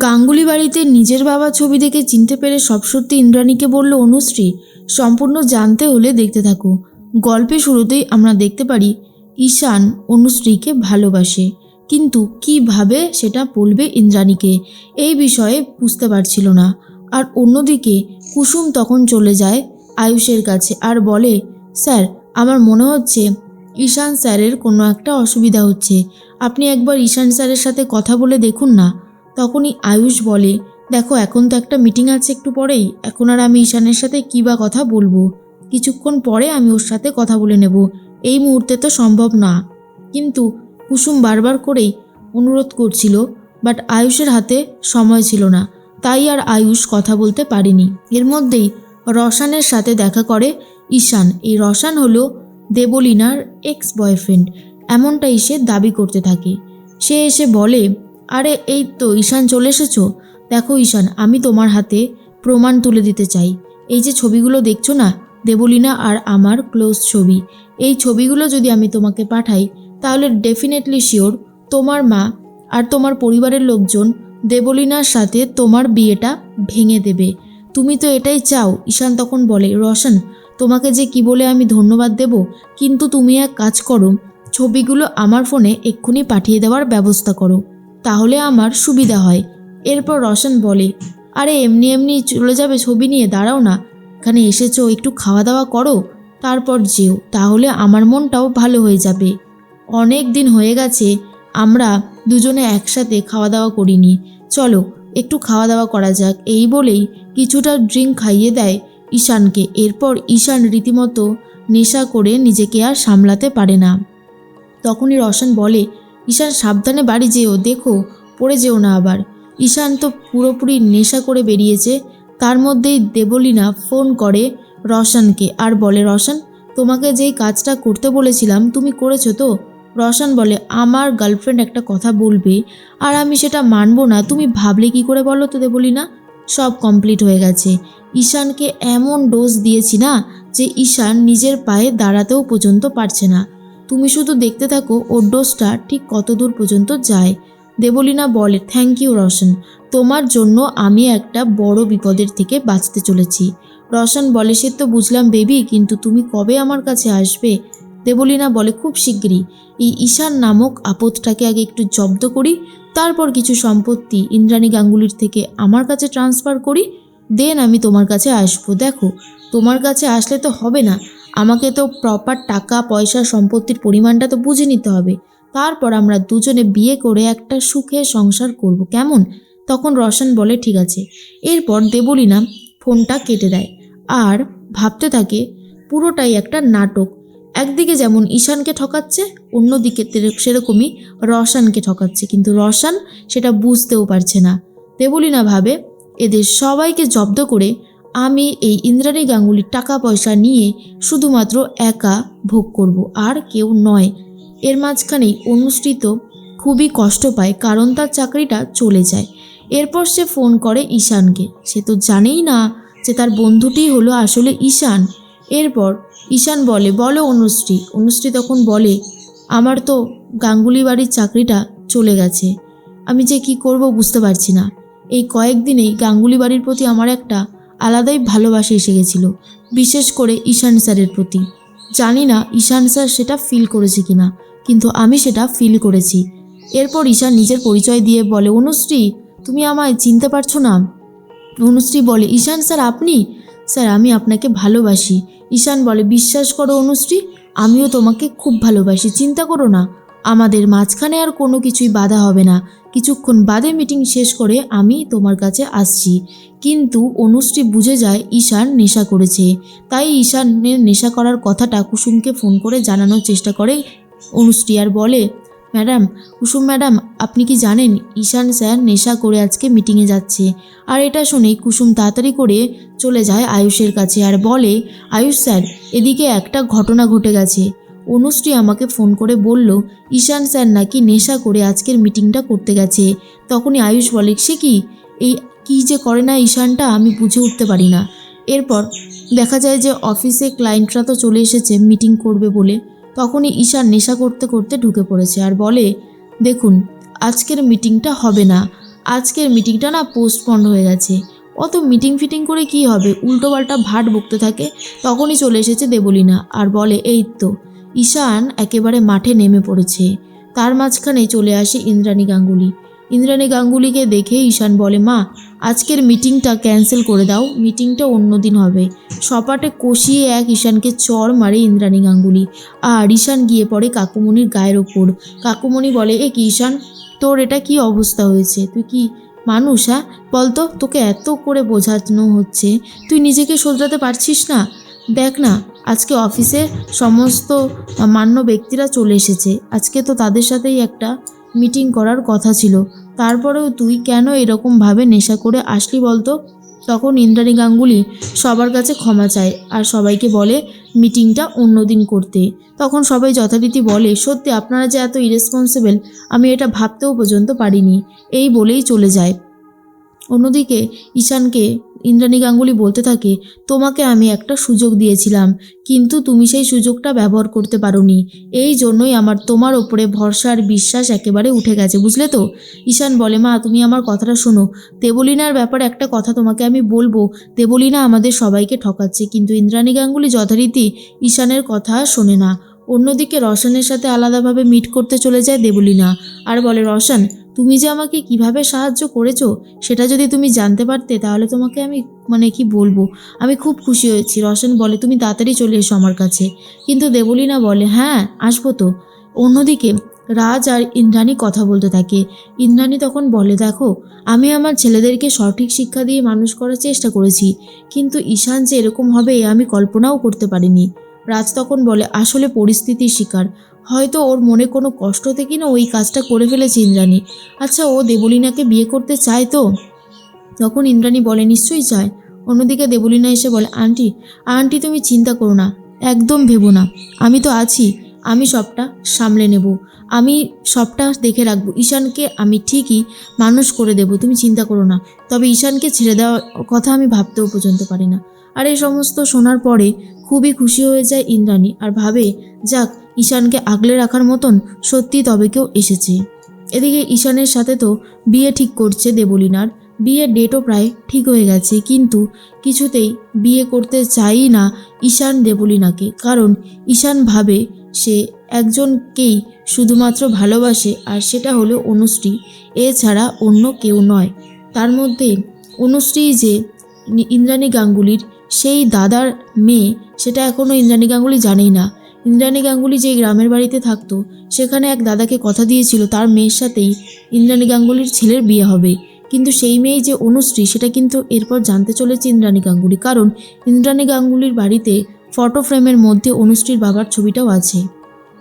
গাঙ্গুলি বাড়িতে নিজের বাবা ছবি দেখে চিনতে পেরে সব সত্যি ইন্দ্রাণীকে বলল, অনুশ্রী, সম্পূর্ণ জানতে হলে দেখতে থাকো। গল্পের শুরুতেই আমরা দেখতে পারি, ঈশান অনুশ্রীকে ভালোবাসে। কিন্তু কীভাবে সেটা বলবে ইন্দ্রাণীকে, এই বিষয়ে বুঝতে পারছিল না। আর অন্যদিকে কুসুম তখন চলে যায় আয়ুষের কাছে আর বলে, স্যার, আমার মনে হচ্ছে ঈশান স্যারের কোনো একটা অসুবিধা হচ্ছে। আপনি একবার ঈশান স্যারের সাথে কথা বলে দেখুন না। তখনই আয়ুষ বলে, দেখো, এখন তো একটা মিটিং আছে একটু পরেই। এখন আর আমি ঈশানের সাথে কী বা কথা বলব? কিছুক্ষণ পরে আমি ওর সাথে কথা বলে নেব। এই মুহূর্তে তো সম্ভব না। কিন্তু কুসুম বারবার করেই অনুরোধ করছিল, বাট আয়ুষের হাতে সময় ছিল না। তাই আর আয়ুষ কথা বলতে পারেনি। এর মধ্যেই রসানের সাথে দেখা করে ঈশান। এই রসান হলো দেবলিনার এক্স বয়ফ্রেন্ড এমনটাই সে দাবি করতে থাকে। সে এসে বলে, আরে, এই তো ঈশান চলে এসেছ? দেখো ঈশান, আমি তোমার হাতে প্রমাণ তুলে দিতে চাই। এই যে ছবিগুলো দেখছ না, দেবলীনা আর আমার ক্লোজ ছবি, এই ছবিগুলো যদি আমি তোমাকে পাঠাই, তাহলে ডেফিনেটলি শিওর তোমার মা আর তোমার পরিবারের লোকজন দেবলীনার সাথে তোমার বিয়েটা ভেঙে দেবে। তুমি তো এটাই চাও? ঈশান তখন বলে, রশন তোমাকে যে কি বলে আমি ধন্যবাদ দেব, কিন্তু তুমি এক কাজ করো, ছবিগুলো আমার ফোনে এক্ষুনি পাঠিয়ে দেওয়ার ব্যবস্থা করো, তাহলে আমার সুবিধা হয়। এরপর রশন বলে, আরে এমনি এমনি চলে যাবে ছবি নিয়ে, দাঁড়াও না, এখানে এসেছ, একটু খাওয়া দাওয়া করো, তারপর যেও, তাহলে আমার মনটাও ভালো হয়ে যাবে। অনেক দিন হয়ে গেছে, আমরা দুজনে একসাথে খাওয়া দাওয়া করিনি, চলো একটু খাওয়া দাওয়া করা যাক, এই বলেই কিছুটা ড্রিঙ্ক খাইয়ে দেয় ঈশানকে। এরপর ঈশান রীতিমতো নেশা করে নিজেকে আর সামলাতে পারে না। তখনই রশন বলে, ঈশান, সাবধানে বাড়ি যেও, দেখো, পড়ে যেও না আবার। ঈশান তো পুরোপুরি নেশা করে বেরিয়েছে, তার মধ্যেই দেবলীনা ফোন করে রশনকে আর বলে, রশন, তোমাকে যেই কাজটা করতে বলেছিলাম, তুমি করেছ তো? রশন বলে, আমার গার্লফ্রেন্ড একটা কথা বলবে, আর আমি সেটা মানবো না। তুমি ভাবলে কি করে বলো তো দেবলীনা? সব কমপ্লিট হয়ে গেছে। ঈশানকে এমন ডোজ দিয়েছি না যে ঈশান নিজের পায়ে দাঁড়াতেও পর্যন্ত পারছে না। তুমি শুধু দেখতে থাকো ওর ডোজটা ঠিক কত দূর পর্যন্ত যায়। দেবলীনা বলে থ্যাংক ইউ রশন। তোমার জন্য আমি একটা বড় বিপদের থেকে বাঁচতে চলেছি। রশন বলে, সে তো বুঝলাম বেবি কিন্তু তুমি কবে আমার কাছে আসবে? দেবলীনা বলে, খুব শিগগিরই। এই ঈশান নামক আপদটাকে আগে একটু জব্দ করি তারপর কিছু সম্পত্তি ইন্দ্রাণী গাঙ্গুলির থেকে আমার কাছে ট্রান্সফার করি দেন আমি তোমার কাছে আসব। দেখো, তোমার কাছে আসলে তো হবে না। আমাকে তো প্রপার টাকা, পয়সা, সম্পত্তির পরিমাণটা তো বুঝে নিতে হবে। তারপর আমরা দুজনে বিয়ে করে একটা সুখে সংসার করব। কেমন? তখন রশন বলে, ঠিক আছে। এরপর দেবলীনা ফোনটা কেটে দেয়। আর ভাবতে থাকে, পুরোটাই একটা নাটক। একদিকে যেমন ঈশানকে ঠকাচ্ছে, অন্যদিকে সেরকমই রসানকে ঠকাচ্ছে। কিন্তু রসান সেটা বুঝতেও পারছে না। দেবলীনা ভাবে, এদের সবাইকে জব্দ করে আমি এই ইন্দ্রাণী গাঙ্গুলির টাকা পয়সা নিয়ে শুধুমাত্র একা ভোগ করব, আর কেউ নয়। এর মাঝখানেই অনুষ্ঠিত খুবই কষ্ট পায়, কারণ তার চাকরিটা চলে যায়। এরপর সে ফোন করে ঈশানকে। সে তো জানেই না যে তার বন্ধুটিই হলো আসলে ঈশান। এরপর ঈশান বলে, বলো অনুশ্রী। অনুশ্রী তখন বলে, আমার তো গাঙ্গুলি বাড়ির চাকরিটা চলে গেছে। আমি যে কি করব বুঝতে পারছি না। এই কয়েকদিনেই গাঙ্গুলি বাড়ির প্রতি আমার একটা আলাদাই ভালোবাসা এসে গেছিল, বিশেষ করে ঈশান স্যারের প্রতি। জানি না ঈশান স্যার সেটা ফিল করেছে কিনা, কিন্তু আমি সেটা ফিল করেছি। এরপর ঈশান নিজের পরিচয় দিয়ে বলে, অনুশ্রী, তুমি আমায় চিনতে পারছ না? অনুশ্রী বলে, ঈশান স্যার, আপনি স্যার, আমি আপনাকে ভালোবাসি। ঈশান বলে, বিশ্বাস করো অনুশ্রী, আমিও তোমাকে খুব ভালোবাসি। চিন্তা করো না, আমাদের মাঝখানে আর কোনো কিছুই বাধা হবে না। কিছুক্ষণ বাদে মিটিং শেষ করে আমি তোমার কাছে আসছি। কিন্তু অনুশ্রী বুঝে যায়, ঈশান নেশা করেছে। তাই ঈশানের নেশা করার কথাটা কুসুমকে ফোন করে জানানোর চেষ্টা করে। অনুশ্রী আর বলে ম্যাডাম, কুসুম ম্যাডাম, আপনি কি জানেন ঈশান স্যার নেশা করে আজকে মিটিংয়ে যাচ্ছে। আর এটা শুনে কুসুম তাড়াতাড়ি করে চলে যায় আয়ুষের কাছে আর বলে, আয়ুষ স্যার, এদিকে একটা ঘটনা ঘটে গেছে। অনুশ্রী আমাকে ফোন করে বলল, ঈশান স্যার নাকি নেশা করে আজকের মিটিংটা করতে গেছে। তখনই আয়ুষ বলে, সে কি? এই কী যে করে না ঈশানটা? আমি বুঝে উঠতে পারি না। এরপর দেখা যায় যে অফিসে ক্লায়েন্টরা তো চলে এসেছে মিটিং করবে বলে। তখনই ঈশান নেশা করতে করতে ঢুকে পড়েছে আর বলে, দেখুন, আজকের মিটিংটা হবে না। আজকের মিটিংটা না পোস্টপন্ড হয়ে গেছে। অত মিটিং ফিটিং করে কি হবে? উল্টোপাল্টা ভাট বকতে থাকে। তখনই চলে এসেছে দেবলীনা আর বলে, এই তো। ঈশান একেবারে মাঠে নেমে পড়েছে। তার মাঝখানে চলে আসে ইন্দ্রাণী গাঙ্গুলি। ইন্দ্রাণী গাঙ্গুলিকে দেখে ঈশান বলে, মা, আজকের মিটিংটা ক্যান্সেল করে দাও, মিটিংটা অন্য দিন হবে। সপাটে কষিয়ে এক ঈশানকে চড় মারে ইন্দ্রাণী গাঙ্গুলি। আর ঈশান গিয়ে পড়ে কাকুমণির গায়ের ওপর। কাকুমণি বলে, এ কি ঈশান, তোর এটা কি অবস্থা হয়েছে? তুই কি মানুষ হ্যাঁ? বলতো, তোকে এত করে বোঝানো হচ্ছে। তুই নিজেকে শোধরাতে পারছিস না? দেখ না, আজকে অফিসে সমস্ত মান্য ব্যক্তিরা চলে এসেছে। আজকে তো তাদের সাথেই একটা মিটিং করার কথা ছিল। তারপরেও তুই কেন এরকমভাবে নেশা করে আসলি বলতো? তখন ইন্দ্রাণী গাঙ্গুলি সবার কাছে ক্ষমা চায় আর সবাইকে বলে, মিটিংটা অন্যদিন করতে। তখন সবাই যথারীতি বলে, সত্যি আপনারা যে এত ইরেসপন্সিবল আমি এটা ভাবতেও পর্যন্ত পারিনি। এই বলেই চলে যায়। অন্যদিকে ঈশানকে ইন্দ্রাণী গাঙ্গুলি বলতে থাকে, তোমাকে আমি একটা সুযোগ দিয়েছিলাম, কিন্তু তুমি সেই সুযোগটা ব্যবহার করতে পারোনি। এই জন্যই আমার তোমার ওপরে ভরসা আর বিশ্বাস একেবারে উঠে গেছে, বুঝলে তো? ঈশান বলে, মা, তুমি আমার কথাটা শোনো। দেবলীনার ব্যাপারে একটা কথা তোমাকে আমি বলব। দেবলীনা আমাদের সবাইকে ঠকাচ্ছে, কিন্তু ইন্দ্রাণী গাঙ্গুলি যথারীতি ঈশানের কথা শোনে না। অন্যদিকে রশনের সাথে আলাদাভাবে মিট করতে চলে যায় দেবলীনা। আর বলে রশন তুমি যে আমাকে কীভাবে সাহায্য করেছ, সেটা যদি তুমি জানতে পারতে, তাহলে তোমাকে আমি মানে কি বলব, আমি খুব খুশি হয়েছি। রশন বলে, তুমি তাড়াতাড়ি চলে এসো আমার কাছে। কিন্তু দেবলীনা বলে হ্যাঁ আসব তো। অন্যদিকে রাজ আর ইন্দ্রাণী কথা বলতে থাকে। ইন্দ্রাণী তখন বলে, দেখো, আমি আমার ছেলেদেরকে সঠিক শিক্ষা দিয়ে মানুষ করার চেষ্টা করেছি, কিন্তু ঈশান যে এরকম হবে, আমি কল্পনাও করতে পারিনি। রাজ তখন বলে, আসলে পরিস্থিতির শিকার। হয়তো ওর মনে কোনো কষ্ট থেকে না ওই কাজটা করে ফেলেছে ইন্দ্রাণী। আচ্ছা ও দেবলীনাকে বিয়ে করতে চায় তো? তখন ইন্দ্রাণী বলে, নিশ্চয়ই চায়। অন্যদিকে দেবলীনা এসে বলে, আন্টি আন্টি তুমি চিন্তা করো না, একদম ভেবো না। আমি তো আছি, আমি সবটা সামলে নেব। আমি সবটা দেখে রাখব। ঈশানকে আমি ঠিকই মানুষ করে দেব, তুমি চিন্তা করো না। তবে ঈশানকে ছেড়ে দেওয়ার কথা আমি ভাবতেও পর্যন্ত পারি না। আর এই সমস্ত শোনার পরে খুবই খুশি হয়ে যায় ইন্দ্রাণী আর ভাবে, যাক, ঈশানকে আগলে রাখার মতন সত্যি তবে কেউ এসেছে। এদিকে ঈশানের সাথে তো বিয়ে ঠিক করছে দেবলীনার। বিয়ের ডেটও প্রায় ঠিক হয়ে গেছে, কিন্তু কিছুতেই বিয়ে করতে চাই না ঈশান দেবলীনাকে। কারণ ঈশান ভাবে সে একজনকেই শুধুমাত্র ভালোবাসে আর সেটা হলো অনুশ্রী। এছাড়া অন্য কেউ নয়। তার মধ্যে অনুশ্রী যে ইন্দ্রাণী গাঙ্গুলির সেই দাদার মেয়ে, সেটা এখনও ইন্দ্রাণী গাঙ্গুলি জানেই না। ইন্দ্রাণী গাঙ্গুলি যে গ্রামের বাড়িতে থাকতো, সেখানে এক দাদাকে কথা দিয়েছিল, তার মেয়ের সাথেই ইন্দ্রাণী গাঙ্গুলির ছেলের বিয়ে হবে। কিন্তু সেই মেয়ে যে অনুশ্রী, সেটা কিন্তু এরপর জানতে চলেছে ইন্দ্রাণী গাঙ্গুলি। কারণ ইন্দ্রাণী গাঙ্গুলির বাড়িতে ফটো ফ্রেমের মধ্যে অনুশ্রীর বাবার ছবিটাও আছে।